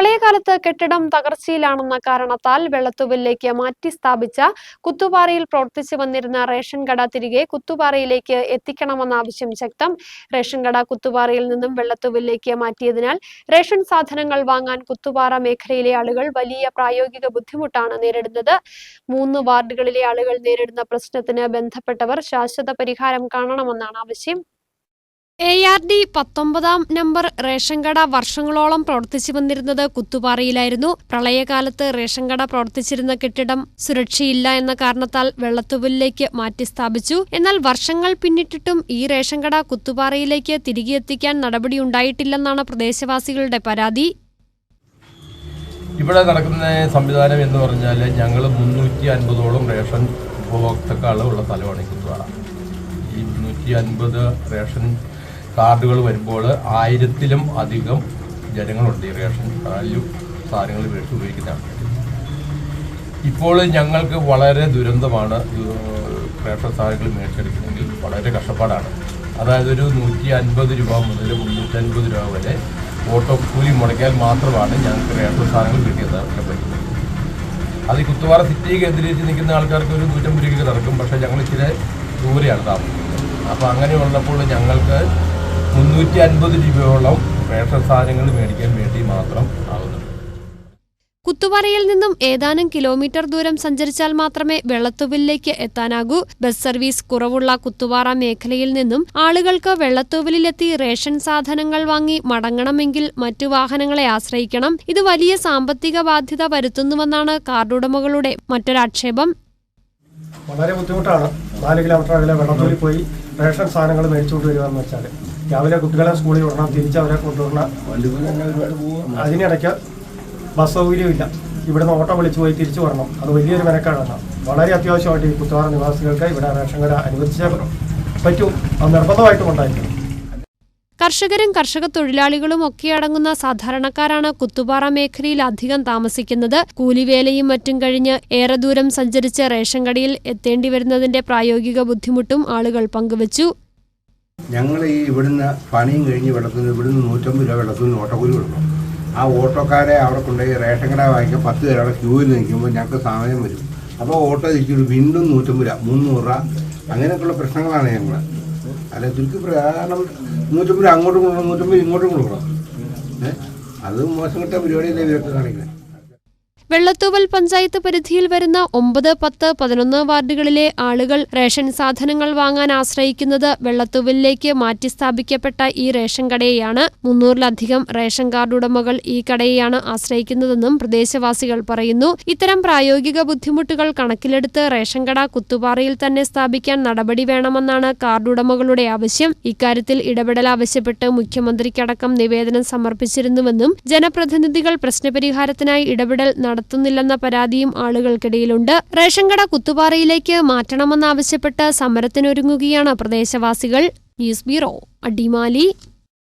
പ്രളയകാലത്ത് കെട്ടിടം തകർച്ചയിലാണെന്ന കാരണത്താൽ വെള്ളത്തുവിലേക്ക് മാറ്റി സ്ഥാപിച്ച കുത്തുപാറയിൽ പ്രവർത്തിച്ചു വന്നിരുന്ന റേഷൻ കട തിരികെ കുത്തുപാറയിലേക്ക് എത്തിക്കണമെന്ന ആവശ്യം ശക്തം. റേഷൻ കട കുത്തുപാറയിൽ നിന്നും വെള്ളത്തുവിലേക്ക് മാറ്റിയതിനാൽ റേഷൻ സാധനങ്ങൾ വാങ്ങാൻ കുത്തുപാറ മേഖലയിലെ ആളുകൾ വലിയ പ്രായോഗിക ബുദ്ധിമുട്ടാണ് നേരിടുന്നത്. മൂന്ന് വാർഡുകളിലെ ആളുകൾ നേരിടുന്ന പ്രശ്നത്തിന് ബന്ധപ്പെട്ടവർ ശാശ്വത പരിഹാരം കാണണമെന്നാണ് ആവശ്യം. എ ആർ ഡി പത്തൊമ്പതാം നമ്പർ റേഷൻ കട വർഷങ്ങളോളം പ്രവർത്തിച്ചു വന്നിരുന്നത് കുത്തുപാറയിലായിരുന്നു. പ്രളയകാലത്ത് റേഷൻ കട പ്രവർത്തിച്ചിരുന്ന കെട്ടിടം സുരക്ഷയില്ല എന്ന കാരണത്താൽ വെള്ളത്തുവലിലേക്ക് മാറ്റി സ്ഥാപിച്ചു. എന്നാൽ വർഷങ്ങൾ പിന്നിട്ടിട്ടും ഈ റേഷൻ കട കുത്തുപാറയിലേക്ക് തിരികെ എത്തിക്കാൻ നടപടിയുണ്ടായിട്ടില്ലെന്നാണ് പ്രദേശവാസികളുടെ പരാതി. ഇവിടെ നടക്കുന്ന സംവിധാനം എന്ന് പറഞ്ഞാൽ ഞങ്ങൾ മുന്നൂറ്റി അൻപതോളം റേഷൻ ഉപഭോക്താക്കൾ ഉള്ള സ്ഥലമാണ് കുത്തുപാറ. ഈ മുന്നൂറ്റി അൻപത് റേഷൻ കാർഡുകൾ വരുമ്പോൾ ആയിരത്തിലും അധികം ജനങ്ങളുണ്ട്. ഈ റേഷൻ കാർഡിലും സാധനങ്ങൾ മേടിച്ച് ഉപയോഗിക്കുന്ന ആൾക്കാർ ഇപ്പോൾ ഞങ്ങൾക്ക് വളരെ ദുരന്തമാണ് റേഷൻ സാധനങ്ങൾ മേടിച്ചെടുക്കണമെങ്കിൽ വളരെ കഷ്ടപ്പാടാണ്. അതായത് ഒരു നൂറ്റി അൻപത് രൂപ മുതൽ മുന്നൂറ്റൻപത് രൂപ വരെ ഓട്ടോ കൂലി മുടക്കിയാൽ മാത്രമാണ് ഞങ്ങൾക്ക് റേഷൻ സാധനങ്ങൾ കിട്ടിയത് പറ്റുന്നത് അത് ഈ കുത്തുപാറ സിറ്റി കേന്ദ്രീകരിച്ച് നിൽക്കുന്ന ആൾക്കാർക്ക് ഒരു നൂറ്റമ്പത് രൂപയ്ക്ക് നടക്കും പക്ഷേ ഞങ്ങൾ ഇച്ചിരി ദൂരെയാണ് താമസിക്കുന്നത്. അപ്പോൾ അങ്ങനെ ഉള്ളപ്പോൾ ഞങ്ങൾക്ക് മുന്നൂറ്റി അൻപത് രൂപയോളം റേഷൻ സാധനങ്ങൾ മേടിക്കാൻ വേണ്ടി മാത്രം ആകുന്നുണ്ട് കുത്തുപാറയിൽ നിന്നും ഏതാനും കിലോമീറ്റർ ദൂരം സഞ്ചരിച്ചാൽ മാത്രമേ വെള്ളത്തൂവിലേക്ക് എത്താനാകൂ. ബസ് സർവീസ് കുറവുള്ള കുത്തുപാറ മേഖലയിൽ നിന്നും ആളുകൾക്ക് വെള്ളത്തൂവിലെത്തി റേഷൻ സാധനങ്ങൾ വാങ്ങി മടങ്ങണമെങ്കിൽ മറ്റു വാഹനങ്ങളെ ആശ്രയിക്കണം. ഇത് വലിയ സാമ്പത്തിക ബാധ്യത വരുത്തുന്നുവെന്നാണ് കാർഡുടമകളുടെ മറ്റൊരാക്ഷേപം. വളരെ ബുദ്ധിമുട്ടാണ്. നാല് കിലോമീറ്റർ അകലെ വെള്ളത്തൂരിൽ പോയി റേഷൻ സാധനങ്ങൾ മേടിച്ചുകൊണ്ട് വരിക എന്ന് വെച്ചാൽ രാവിലെ കുട്ടികളെ സ്കൂളിൽ വിടണം തിരിച്ച് അവരെ കൊണ്ടുവരണം. അതിനിടയ്ക്ക് ബസ് സൗകര്യമില്ല. ഇവിടുന്ന് ഓട്ടോ വിളിച്ച് പോയി തിരിച്ചു വരണം. അത് വലിയൊരു മെനക്കാടാണ്. വളരെ അത്യാവശ്യമായിട്ട് ഈ കുത്തുവാറ നിവാസികൾക്ക് ഇവിടെ റേഷൻ കട അനുവദിച്ചേ പറ്റും. അത് നിർബന്ധമായിട്ടും ഉണ്ടായിരിക്കണം. കർഷകരും കർഷക തൊഴിലാളികളും ഒക്കെ അടങ്ങുന്ന സാധാരണക്കാരാണ് കുത്തുപാറ മേഖലയിൽ അധികം താമസിക്കുന്നത്. കൂലിവേലയും മറ്റും കഴിഞ്ഞ് ഏറെ ദൂരം സഞ്ചരിച്ച് റേഷൻ കടയിൽ എത്തേണ്ടി വരുന്നതിന്റെ പ്രായോഗിക ബുദ്ധിമുട്ടും ആളുകൾ പങ്കുവച്ചു. ഞങ്ങൾ ഈ ഇവിടുന്ന് പണിയും കഴിഞ്ഞ് വെള്ളത്തിന് ഇവിടുന്ന് നൂറ്റമ്പത് രൂപ വെള്ളത്തിന് ഓട്ടോക്കൂലി കൊടുക്കും. ആ ഓട്ടോക്കാരെ അവിടെ കൊണ്ടുപോയി റേഷൻ കട വാങ്ങിക്കാൻ പത്ത് പേരവിടെ ക്യൂവിൽ നിൽക്കുമ്പോൾ ഞങ്ങൾക്ക് സമയം വരും. അപ്പോൾ ഓട്ടോ തിരിച്ചു വീണ്ടും നൂറ്റമ്പത് രൂപ മുന്നൂറ് രൂപ. അങ്ങനെയൊക്കെയുള്ള പ്രശ്നങ്ങളാണ് ഞങ്ങൾ അല്ല ചുരുക്കി കാരണം നൂറ്റമ്പത് രൂപ അങ്ങോട്ടും കൊടുക്കണം നൂറ്റമ്പത് ഇങ്ങോട്ടും കൊടുക്കണം. ഏഹ് അത് മോശം കിട്ടിയ പരിപാടിയല്ലേ ഇവരൊക്കെ കാണിക്കുന്നത്? വെള്ളത്തൂവൽ പഞ്ചായത്ത് പരിധിയിൽ വരുന്ന ഒമ്പത് പത്ത് പതിനൊന്ന് വാർഡുകളിലെ ആളുകൾ റേഷൻ സാധനങ്ങൾ വാങ്ങാൻ ആശ്രയിക്കുന്നത് വെള്ളത്തൂവലിലേക്ക് മാറ്റി സ്ഥാപിക്കപ്പെട്ട ഈ റേഷൻ കടയെയാണ്. മുന്നൂറിലധികം റേഷൻ കാർഡ് ഉടമകൾ ഈ കടയെയാണ് ആശ്രയിക്കുന്നതെന്നും പ്രദേശവാസികൾ പറയുന്നു. ഇത്തരം പ്രായോഗിക ബുദ്ധിമുട്ടുകൾ കണക്കിലെടുത്ത് റേഷൻ കട കുത്തുപാറയിൽ തന്നെ സ്ഥാപിക്കാൻ നടപടി വേണമെന്നാണ് കാർഡ് ഉടമകളുടെ ആവശ്യം. ഇക്കാര്യത്തിൽ ഇടപെടൽ ആവശ്യപ്പെട്ട് മുഖ്യമന്ത്രിക്കടക്കം നിവേദനം സമർപ്പിച്ചിരുന്നുവെന്നും ജനപ്രതിനിധികൾ പ്രശ്നപരിഹാരത്തിനായി ഇടപെടൽ നടത്തുന്നില്ലെന്ന പരാതിയും ആളുകൾക്കിടയിലുണ്ട്. റേഷൻ കട കുത്തുപാറയിലേക്ക് മാറ്റണമെന്നാവശ്യപ്പെട്ട് സമരത്തിനൊരുങ്ങുകയാണ് പ്രദേശവാസികൾ. News bureau Adimali.